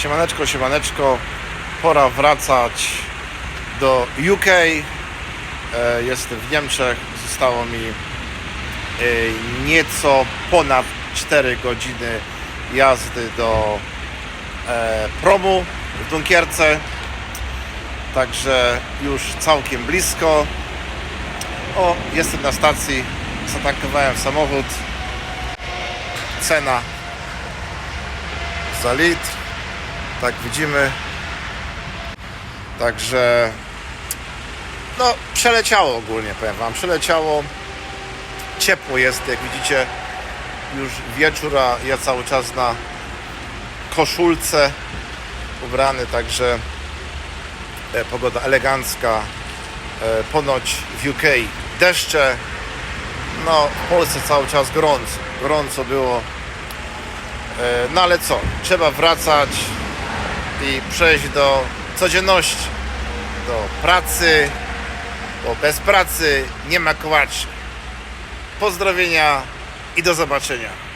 Siemaneczko, siemaneczko. Pora wracać do UK. E, Jestem w Niemczech. Zostało mi e, nieco ponad 4 godziny jazdy do e, promu w Dunkierce. Także już całkiem blisko. O, jestem na stacji. Zatankowałem samochód. Cena za litr. Tak widzimy. Także no przeleciało ogólnie, powiem Wam. Przeleciało. Ciepło jest, jak widzicie. Już wieczór, a ja cały czas na koszulce ubrany, także e, pogoda elegancka. E, ponoć w UK deszcze. No, w Polsce cały czas gorąco. Gorąco było. E, No ale co? Trzeba wracać i przejść do codzienności, do pracy, bo bez pracy nie ma kołaczy. Pozdrowienia i do zobaczenia.